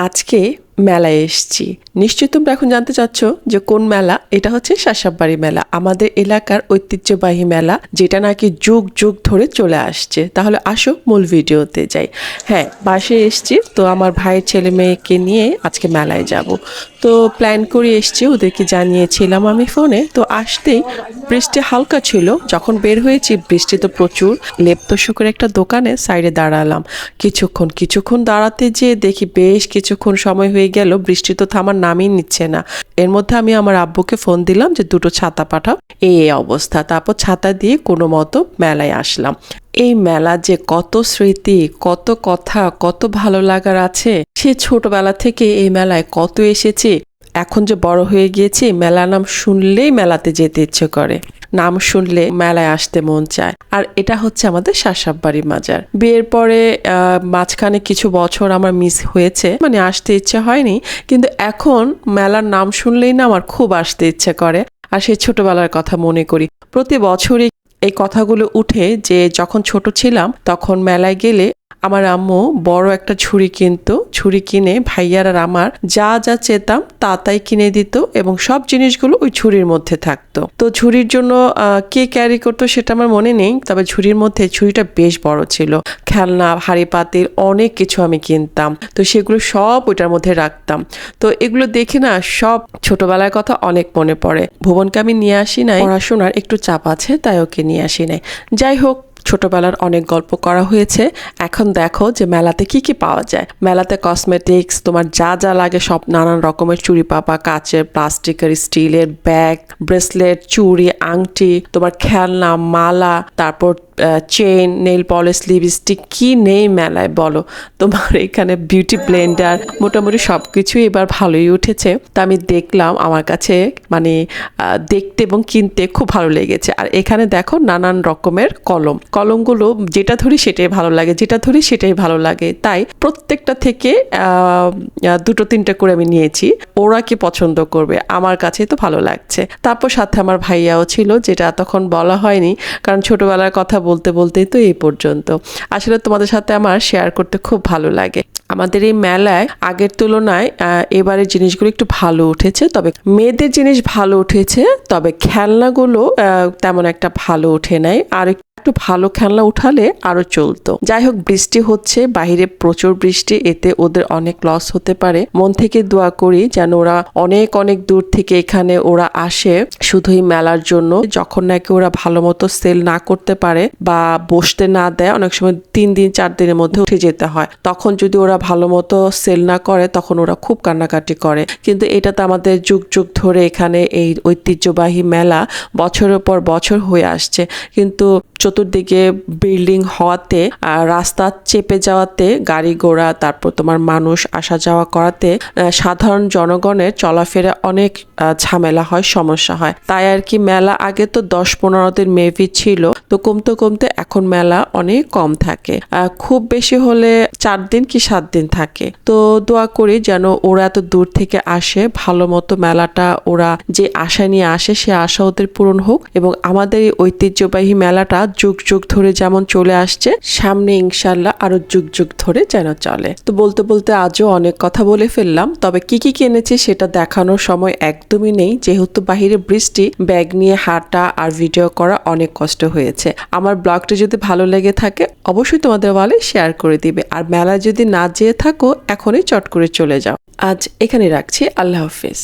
আজকে মেলায় এসছি। নিশ্চয়ই তোমরা এখন জানতে চাচ্ছ যে কোন মেলা? এটা হচ্ছে শাসাববাড়ি মেলা। আমাদের এলাকার ঐতিহ্যবাহী মেলা, যেটা নাকি যুগ যুগ ধরে চলে আসছে। তাহলে আসো মূল ভিডিওতে যাই। হ্যাঁ বাসে এসছি। তো আমার ভাইয়ের ছেলে মেয়েকে নিয়ে আজকে মেলায় যাব। তো প্ল্যান করে এসছি, ওদেরকে জানিয়েছিলাম আমি ফোনে তো আসতেই বৃষ্টি হালকা ছিল। যখন বের হয়েছি, বৃষ্টি তো প্রচুর। লেপ্ত শুকুর একটা দোকানে সাইডে দাঁড়ালাম। কিছুক্ষণ কিছুক্ষণ দাঁড়াতে যেয়ে দেখি বেশ কিছুক্ষণ সময় হয়ে গেল, বৃষ্টি তো থামার নামই নিচ্ছে না। এর মধ্যে আমি আমার আব্বুকে ফোন দিলাম যে, দুটো ছাতা পাঠাও। এই অবস্থা। তারপর ছাতা দিয়ে কোনো মতো মেলায় আসলাম। এই মেলা যে কত স্মৃতি, কত কথা, কত ভালো লাগার আছে, সে ছোটবেলা থেকে এই মেলায় কত এসেছে, এখন যে বড় হয়ে গিয়েছে, মেলার নাম শুনলেই মেলাতে যেতে ইচ্ছে করে। নাম শুনলে মেলায় আসতে মন চায়। আর এটা হচ্ছে আমাদের শাসাববাড়ি মাজার। বিয়ের পরে মাঝখানে কিছু বছর আমার মিস হয়েছে। মানে আসতে ইচ্ছে হয়নি, কিন্তু এখন মেলার নাম শুনলেই না আমার খুব আসতে ইচ্ছে করে। আর সেই ছোটবেলার কথা মনে করি। প্রতি বছরই এই কথাগুলো উঠে যে যখন ছোট ছিলাম, তখন মেলায় গেলে আমার আম্মু বড় একটা ছুরি কিনতো। ছুরি কিনে ভাইয়ার আর আমার যা যা চেতাম তা তাই কিনে দিত এবং সব জিনিসগুলো ওই ছুরির মধ্যে থাকতো। তো ছুরির জন্য কে ক্যারি করতো সেটা আমার মনে নেই, তবে ছুরির মধ্যে ছুরিটা বেশ বড় ছিল। খেলনা, হাড়ি পাতিল, অনেক কিছু আমি কিনতাম। তো সেগুলো সব ওইটার মধ্যে রাখতাম। তো এগুলো দেখে না সব ছোটবেলার কথা অনেক মনে পড়ে। ভুবনকে আমি নিয়ে আসি নাই। পড়াশোনার একটু চাপ আছে, তাই ওকে নিয়ে আসি নাই। যাই হোক ছোটবেলার অনেক গল্প করা হয়েছে। এখন দেখো যে মেলাতে কি কি পাওয়া যায়। মেলাতে কসমেটিক্স তোমার যা যা লাগে সব নানান রকমের চুড়ি পাপা কাচের প্লাস্টিকের, স্টিলের ব্যাগ ব্রেসলেট চুড়ি, আংটি, তোমার খেলনা, মালা, তারপর চেন নেল পলিশ লিপস্টিক কি নেই মেলায় বলো? তোমার এখানে বিউটি ব্লেন্ডার মোটামুটি সব কিছুই এবার ভালোই উঠেছে। তা আমি দেখলাম, আমার কাছে মানে দেখতে এবং কিনতে খুব ভালো লেগেছে। আর এখানে দেখো নানান রকমের কলম। কলমগুলো যেটা ধরি সেটাই ভালো লাগে, যেটা ধরি সেটাই ভালো লাগে। তাই প্রত্যেকটা থেকে দুটো তিনটে করে আমি নিয়েছি। ওরা কি পছন্দ করবে? আমার কাছে তো ভালো লাগছে। তারপর সাথে আমার ভাইয়াও ছিল, যেটা তখন বলা হয়নি। কারণ ছোটবেলার কথা বলতে বলতেই তো এই পর্যন্ত। আসলে তোমাদের সাথে আমার শেয়ার করতে খুব ভালো লাগে। আমাদের এই মেলায় আগের তুলনায় এবারের জিনিসগুলো একটু ভালো উঠেছে, তবে মেয়েদের জিনিস ভালো উঠেছে, তবে খেলনাগুলো তেমন একটা ভালো উঠে নাই। আর একটু ভালো খেলনা উঠালে আরও চলতো। যাই হোক বৃষ্টি হচ্ছে বাইরে প্রচুর বৃষ্টি, এতে ওদের অনেক লস হতে পারে। মন থেকে দোয়া করি যেন ওরা অনেক অনেক দূর থেকে এখানে ওরা আসে, শুধুই মেলার জন্য। যখন নাকি ওরা ভালো মতো সেল না করতে পারে বা বসতে না দেয়, অনেক সময় তিন দিন, চার দিনের মধ্যে উঠে যেতে হয়। তখন যদি ওরা ভালো মতো সেল না করে, তখন ওরা খুব কান্নাকাটি করে। কিন্তু এটা তো আমাদের যুগ যুগ ধরে এখানে এই ঐতিহ্যবাহী মেলা বছরের পর বছর হয়ে আসছে। কিন্তু চতুর্দিকে বিল্ডিং হওয়াতে রাস্তা চেপে যাওয়াতে, গাড়ি ঘোড়া, তারপর তোমার মানুষ আসা যাওয়া করাতে সাধারণ জনগণের চলাফেরা অনেক ঝামেলা হয়, সমস্যা হয়। তাই আর কি মেলা আগে তো দশ পনেরো দিন মেবি ছিল, তো কমতে কমতে এখন মেলা অনেক কম থাকে। খুব বেশি হলে চার দিন কি সাত দিন থাকে। তো দোয়া করি যেন ওরা এত দূর থেকে আসে, ভালো মতো মেলাটা ওরা যে আশা নিয়ে আসে, সে আশা ওদের পূরণ হোক এবং আমাদের এই ঐতিহ্যবাহী মেলাটা যুগ যুগ ধরে যেমন চলে আসছে, সামনে ইনশাল্লাহ আরও যুগ যুগ ধরে যেন চলে। তো বলতে বলতে আজও অনেক কথা বলে ফেললাম, তবে কি কি কিনেছি সেটা দেখানোর সময় একদমই নেই। যেহেতু বাহিরে বৃষ্টি, ব্যাগ নিয়ে হাঁটা আর ভিডিও করা অনেক কষ্ট হয়েছে। আমার ব্লগটা যদি ভালো লেগে থাকে, অবশ্যই তোমাদের বলে শেয়ার করে দিবে। আর মেলায় যদি না যেয়ে থাকো, এখনই চট করে চলে যাও। আজ এখানে রাখছি। আল্লাহ হাফিজ।